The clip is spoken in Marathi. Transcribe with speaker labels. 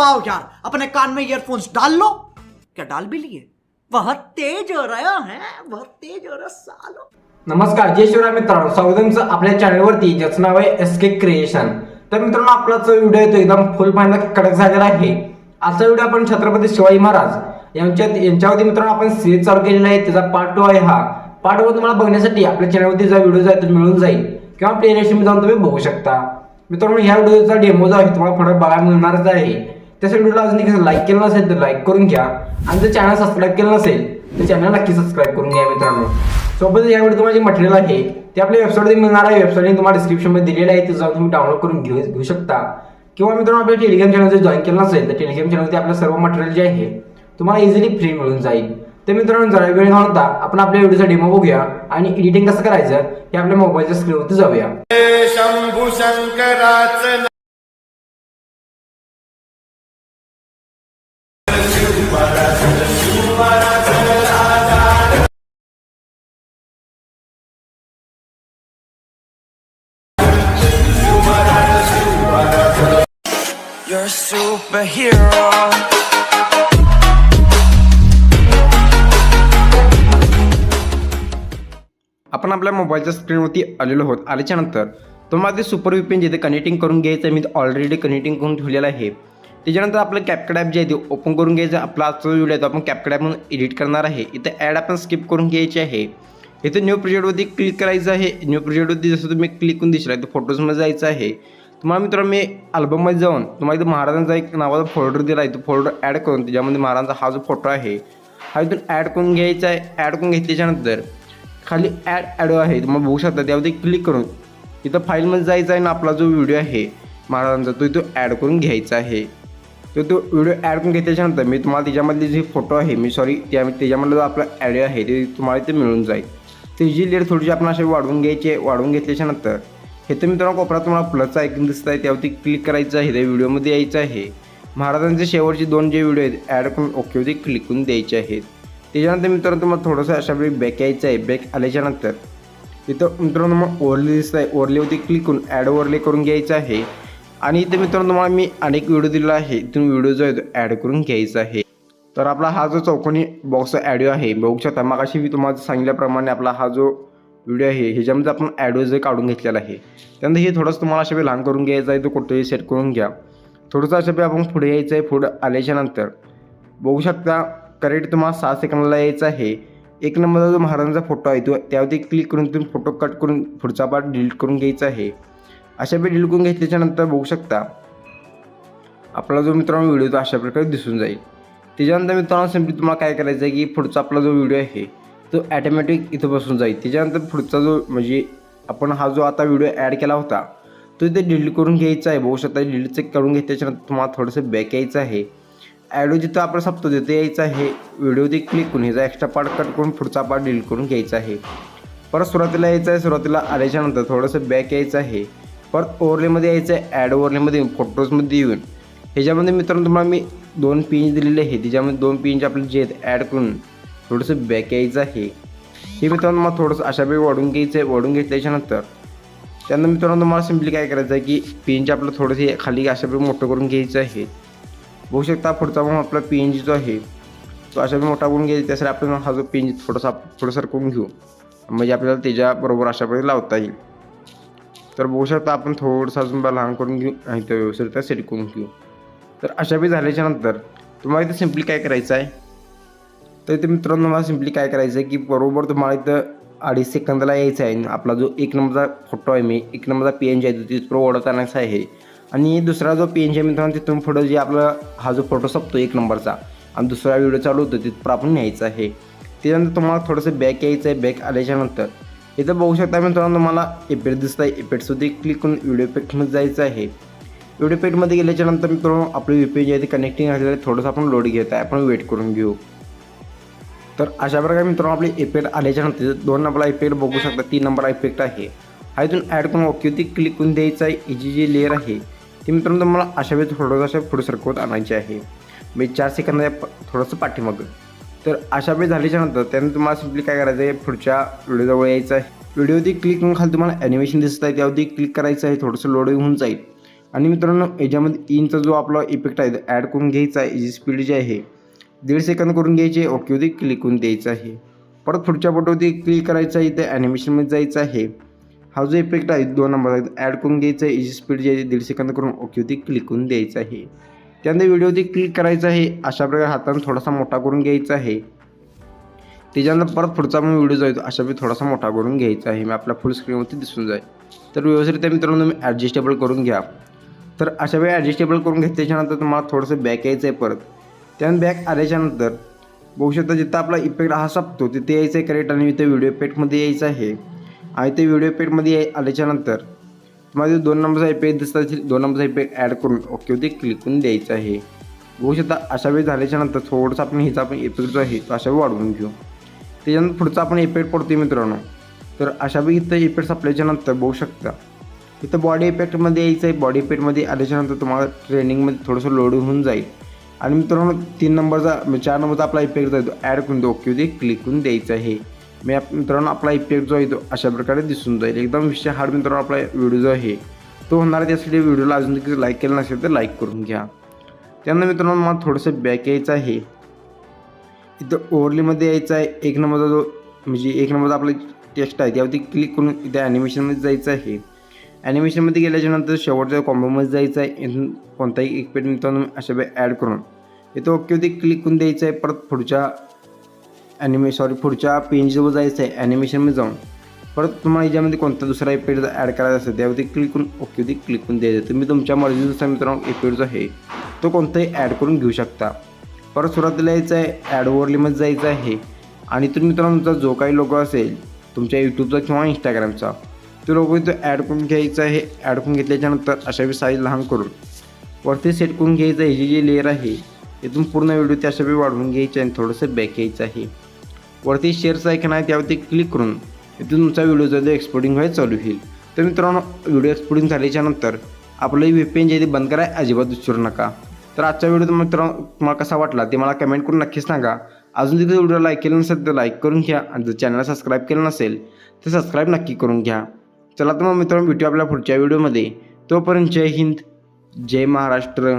Speaker 1: आओ यार अपने कान में ईयरफोन्स डाल लो। क्या डाल भी लिए? बहुत तेज हो रहा है बहुत तेज हो रहा सालो।
Speaker 2: नमस्कार जय शिवराय मित्रांनो स्वागत तुमचं आपल्या चॅनलवरती ज्याचं नाव आहे एस के क्रिएशन तर मित्रांनो आपला जो व्हिडिओ आहे तो एकदम फुल फायनल कडक झालेला आहे. असा व्हिडिओ आपण छत्रपती शिवाजी महाराज यांच्या यांच्यावरती मित्रांनो आपण सिरीज चालू केलेला आहे. त्याचा पार्ट टू आहे हा. पार्ट वन तुम्हाला बघण्यासाठी आपल्या चॅनलवरती जो व्हिडिओ आहे तो मिळून जाईल. किंवा प्लेलिस्टमध्ये जाऊन तुम्ही बघू शकता. मित्रांनो ह्या व्हिडिओचा डेमो जो आहे तुम्हाला पुढे बघायला मिळणारच आहे. त्यासाठी व्हिडिओला अजून कसं लाईक केलं नसेल तर लाईक करून घ्या. आणि जर चॅनल सबस्क्राईब केलं नसेल तर चॅनल नक्की सबस्क्राईब करून घ्या मित्रांनो. सोबत यावेळी तुम्हाला जे मटेरियल आहे ते आपल्या वेबसाईटवर मिळणार आहे. वेबसाईट तुम्हाला डिस्क्रिप्शनमध्ये दिलेलं आहे ते जाऊन तुम्ही डाउनलोड करून घेऊ घेऊ शकता. किंवा मित्रांनो आपल्या टेलिग्राम चॅनल जर जॉईन केलं नसेल तर टेलिग्राम चॅनलवरती आपलं सर्व मटेरियल जे आहे तुम्हाला इझिली फ्री मिळून जाईल. तर मित्रांनो जरा वेळ घालता आपण आपल्या व्हिडिओचा डेमो बघूया आणि एडिटिंग कसं करायचं हे आपल्या मोबाईलच्या स्क्रीनवरती जाऊया.
Speaker 3: शंभू शंकराचं
Speaker 4: You're a superhero.
Speaker 2: आपण आपल्या मोबाईलच्या स्क्रीनवरती आलेलो आहोत. आल्याच्यानंतर तुम्हाला ते सुपर विपेन जिथे कनेक्टिंग करून घ्यायचं आहे मी ऑलरेडी कनेक्टिंग करून ठेवलेलं आहे. त्याच्यानंतर आपलं कॅपकड ॲप जे आहे ते ओपन करून घ्यायचं आहे. आपला आजचा व्हिडिओ आहे तो आपण कॅपकड ॲप म्हणून एडिट करणार आहे. इथं ॲड आपण स्किप करून घ्यायची आहे. इथं न्यू प्रोजेक्टवरती क्लिक करायचं आहे. न्यू प्रोजेक्टवरती जसं तुम्ही क्लिक करून दिसला तर फोटोजमध्ये जायचं आहे. तुम्हाला मित्र मी अल्बममध्ये जाऊन तुम्हाला इथं महाराजांचा एक नावाचा फोल्डर दिला आहे तो फोल्डर ॲड करून त्याच्यामध्ये महाराजांचा हा जो फोटो आहे हा इथून ॲड करून घ्यायचा आहे. ॲड करून घेतल्याच्यानंतर खाली ॲड ॲडो आहे. तुम्हाला बघू शकता त्यावरती क्लिक करून इथं फाईलमध्ये जायचं आहे ना आपला जो व्हिडिओ आहे महाराजांचा तो इथं ॲड करून घ्यायचा आहे. तर तो व्हिडिओ ॲड करून घेतल्याच्यानंतर मी तुम्हाला त्याच्यामधले जे फोटो आहे मी सॉरी त्या त्याच्यामधला जो आपला ॲडिओ आहे ते तुम्हाला इथे मिळून जाईल. त्याची लेअर थोडीशी आपण असे वाढवून घ्यायची आहे. वाढवून घेतल्याच्यानंतर हे तर मित्रांनो कोपऱ्यात तुम्हाला प्लस ऐकून दिसत आहे त्यावरती क्लिक करायचं आहे. त्या व्हिडिओमध्ये यायचं आहे. महाराजांचे शेवटचे दोन जे व्हिडिओ आहेत ॲड करून ओकेवरती क्लिक करून द्यायचे आहेत. त्याच्यानंतर मित्रांनो तुम्हाला थोडंसं अशा वेळी बॅक यायचं आहे. बॅक आल्याच्यानंतर इथं मित्रांनो मग ओरले दिसत आहे ओरलेवरती क्लिक करून ॲड ओरले करून घ्यायचं आहे. आणि इथे मित्रांनो तुम्हाला मी अनेक व्हिडिओ दिला आहे. इथून व्हिडिओ जो आहे तो ॲड करून घ्यायचा आहे. तर आपला हा जो चौकोनी बॉक्स ॲडिओ आहे बघू शकता. मी तुम्हाला सांगितल्याप्रमाणे आपला हा जो व्हिडिओ आहे. ह्याच्यामध्ये आपण ॲडिओ जे काढून घेतलेला आहे. त्यानंतर हे थोडंसं तुम्हाला अशा वेळी लहान करून घ्यायचं आहे तो कुठेही सेट करून घ्या. थोडंसं अशा वेळी आपण पुढे यायचं आहे पुढं आल्याच्यानंतर बघू शकता करेक्ट तुम्हाला सहा सेकंदाला यायचं आहे. एक नंबरचा जो महाराजांचा फोटो आहे तो त्यावरती क्लिक करून तुम्ही फोटो कट करून पुढचा पार्ट डिलीट करून घ्यायचा आहे. अशा वेळी डिलीट करून घेतल्याच्यानंतर बघू शकता आपला जो मित्रांनो व्हिडिओ तो अशा प्रकारे दिसून जाईल. त्याच्यानंतर मित्रांनो सिम्पली तुम्हाला काय करायचं आहे की पुढचा आपला जो व्हिडिओ आहे तो ॲटोमॅटिक इथं बसून जाईल. त्याच्यानंतर पुढचा जो म्हणजे आपण हा जो आता व्हिडिओ ॲड केला होता तो इथे डिलीट करून घ्यायचा आहे. बघू शकता डिलीट चेक करून घेतल्याच्यानंतर तुम्हाला थोडंसं बॅक यायचं आहे. ॲडो जिथं आपण सप्तो तिथे यायचं आहे. व्हिडिओ ते क्लिक करून ह्याचा एक्स्ट्रा पार्ट कट करून पुढचा पार्ट डिलीट करून घ्यायचा आहे. परत सुरुवातीला यायचं आहे. सुरुवातीला आल्याच्यानंतर थोडंसं बॅक यायचं आहे. परत ओवरलेमध्ये यायचं आहे. ॲड ओव्हरलेमध्ये फोटोजमध्ये येऊन ह्याच्यामध्ये मित्रांनो तुम्हाला मी दोन पिंच दिलेले आहे त्याच्यामध्ये दोन पिंच आपले जे आहेत ॲड करून थोडंसं बॅक यायचं आहे. हे मित्रांनो मग थोडंसं अशा वेळी वाढून घ्यायचं आहे वाढून घेतल्याच्यानंतर त्यानंतर मित्रांनो तुम्हाला सिम्पली काय करायचं आहे की पिंच आपलं थोडंसं खाली अशा वेळी मोठं करून घ्यायचं आहे. बघू शकता पुढचा मग आपला पी एन जी जो आहे तो अशा मोठा करून घ्यायचा त्यासाठी आपण हा जो पी एन जी थोडासा थोडंसं करून घेऊ. म्हणजे आपल्याला त्याच्याबरोबर अशा प्रकारे लावता येईल. तर बघू शकता आपण थोडंसं अजून लहान करून घेऊ आणि तो व्यवस्थित सेट करून घेऊ. तर अशा वेळी झाल्याच्यानंतर तुम्हाला इथं सिम्पली काय करायचं आहे तर इथे मित्रांनो मला सिम्पली काय करायचं आहे की बरोबर तुम्हाला इथं अडीच सेकंदाला यायचं आहे. आपला जो एक नंबरचा फोटो आहे मी एक नंबरचा पी एन जी आहे तो तिथं ओढत आहे. आणि दुसरा जो पी एन जी मित्रांनो तिथून पुढं जे आपला हा जो फोटो सपतो एक नंबरचा आणि दुसरा व्हिडिओ चालू होतो तिथं आपण न्यायचा आहे. त्याच्यानंतर तुम्हाला थोडंसं बॅक यायचं आहे बॅक आल्याच्यानंतर इथं बघू शकता मित्रांनो तुम्हाला एपेट दिसत आहे एपेटसुद्धा क्लिक करून व्हिडिओ पेटमध्ये जायचं आहे. व्हिडिओ पेटमध्ये गेल्याच्यानंतर मित्रांनो आपली वेबपेज आहे ते कनेक्टिंग झालेलं थोडंसं आपण लोड घेत आहे. आपण वेट करून घेऊ. तर अशा प्रकारे मित्रांनो आपले इफेक्ट आल्याच्यानंतर दोन नंबरला इफेक्ट बघू शकता तीन नंबरला इफेक्ट आहे. हा इथून ॲड करून ओकेवरती क्लिक करून द्यायचं आहे. ही जी जी लेअर आहे ती मित्रांनो तुम्हाला अशा वेळेस थोडंसं अशा पुढे सरकवत आणायची आहे. म्हणजे चार सेकंद थोडंसं पाठीमागं. तर अशा वेळी झाल्याच्यानंतर त्यानंतर तुम्हाला सिम्पली काय करायचं आहे पुढच्या व्हिडिओजवळ यायचं आहे. व्हिडिओवरती क्लिक करून खाली तुम्हाला ॲनिमेशन दिसत आहे त्यावरती क्लिक करायचं आहे थोडंसं लोड होऊन जाईल. आणि मित्रांनो याच्यामध्ये इनचा जो आपला इफेक्ट आहे ॲड करून घ्यायचा आहे. जी स्पीड जी आहे दीड सेकंद करून घ्यायची. ओकेवरती क्लिक करून द्यायचं आहे. परत पुढच्या फोटोवरती क्लिक करायचं आहे. इथे ॲनिमेशनमध्ये जायचं आहे. हा जो इफेक्ट आहे दोन नंबर आहे. ॲड करून घ्यायचा आहे. जी स्पीड जी आहे दीड सेकंद करून ओकेवरती क्लिक करून द्यायचं आहे. त्यानंतर व्हिडिओवरती क्लिक करायचं आहे. अशा प्रकारे हाताने थोडासा मोठा करून घ्यायचा आहे. त्याच्यानंतर परत पुढचा पण व्हिडिओ जायचो अशा वेळी थोडासा मोठा करून घ्यायचा आहे. मी आपल्या फुल स्क्रीनवरती दिसून जाईल. तर व्यवस्थित मित्रांनो तुम्ही ॲडजस्टेबल करून घ्या. तर अशा वेळी ॲडजस्टेबल करून घेतल्याच्यानंतर तुम्हाला थोडंसं बॅक यायचं आहे परत. त्यानंतर बॅक आल्याच्यानंतर बघू शकता जिथं आपला इफेक्ट हा संपतो तिथे यायचं आहे करेक्ट आणि इथे व्हिडिओ पेटमध्ये यायचं आहे. आणि ते व्हिडिओ पेटमध्ये याय आल्याच्यानंतर तुम्हाला दोन नंबरचा इफेक्ट दिसत असेल दोन नंबरचा इफेक्ट ॲड करून ओके क्लिक करून द्यायचं आहे. बघू शकता अशा वेळी झाल्याच्यानंतर थोडंसं आपण हिचा आपण इफेक्ट जो आहे तो अशा वेळी वाढवून घेऊ. त्याच्यानंतर पुढचा आपण इफेक्ट पडतो मित्रांनो. तर अशा वेळी इथं इफेक्ट सापल्याच्यानंतर बघू शकता. इथं बॉडी इफेक्टमध्ये यायचं आहे बॉडी इफेक्टमध्ये आल्याच्यानंतर तुम्हाला ट्रेनिंगमध्ये थोडंसं लोड होऊन जाईल. आणि मित्रांनो तीन नंबरचा चार नंबरचा आपला इफेक्ट जो आहे तो ॲड करून दो ओके क्लिक करून द्यायचा आहे. मी मित्रांनो आपला इफेक्ट जो आहे तो अशा प्रकारे दिसून जाईल. एकदम विषय हार्ड मित्रांनो आपला व्हिडिओ जो आहे तो होणार त्यासाठी व्हिडिओला अजून देखील लाईक केलं नसेल तर लाईक करून घ्या. त्यानंतर मित्रांनो मला थोडंसं बॅक यायचं आहे. इथं ओव्हरलीमध्ये यायचं आहे. एक नंबरचा जो म्हणजे एक नंबरचा आपला टेक्स्ट आहे त्यावरती क्लिक करून इथे ॲनिमेशनमध्ये जायचं आहे. ॲनिमेशनमध्ये गेल्याच्यानंतर शेवटच्या कॉम्बोमध्ये जायचं आहे इथून कोणताही एक पेट मित्रांनो अशा वेळी ॲड करून. इथं ओकेवरती क्लिक करून द्यायचं आहे परत पुढच्या ॲनिमे सॉरी पुढच्या पेजवर जायचं आहे ॲनिमेशनमध्ये जाऊन. परत तुम्हाला याच्यामध्ये कोणता दुसरा इफेक्ट ॲड करायचा असेल त्यावरती क्लिक करून ओकेवरती क्लिक करून द्यायचं. तुम्ही तुमच्या मर्जीनुसार मित्रांनो इफेक्ट जो आहे तो कोणताही ॲड करून घेऊ शकता. परत सुरुवातीला यायचं आहे ॲड ओव्हरलीमध्ये जायचं आहे आणि तुम्ही मित्रांनो तुमचा जो काही लोगो असेल तुमच्या यूट्यूबचा किंवा इंस्टाग्रामचा तो लोगो इथं ॲड करून घ्यायचा आहे? ॲड करून घेतल्याच्यानंतर अशा वेळी साईज लहान करून. वरती सेट करून घ्यायचं आहे. ही जी लेअर आहे इथून पूर्ण व्हिडिओ त्या अशा वेळी वाढवून आहे आणि थोडंसं बॅक घ्यायचं आहे. वरती शेअरचं ऐकणं आहे त्यावरती क्लिक करून इथून तुमचा व्हिडिओ जो एक्सपोर्टिंग व्हायला चालू होईल. तर मित्रांनो व्हिडिओ एक्सपोर्टिंग झाल्याच्यानंतर आपलं व्ही पी एन जे आहे ते बंद कराय अजिबात विचारू नका. तर आजचा व्हिडिओ मित्रांनो तुम्हाला कसा वाटला ते मला कमेंट करून नक्कीच सांगा. अजून देखील व्हिडिओ लाईक केलं नसेल तर लाईक करून घ्या. आणि जर चॅनलला सबस्क्राईब केलं नसेल तर सबस्क्राईब नक्की करून घ्या. चला तर मग मित्रांनो भेटू आपल्या पुढच्या व्हिडिओमध्ये तोपर्यंत जय हिंद जय महाराष्ट्र.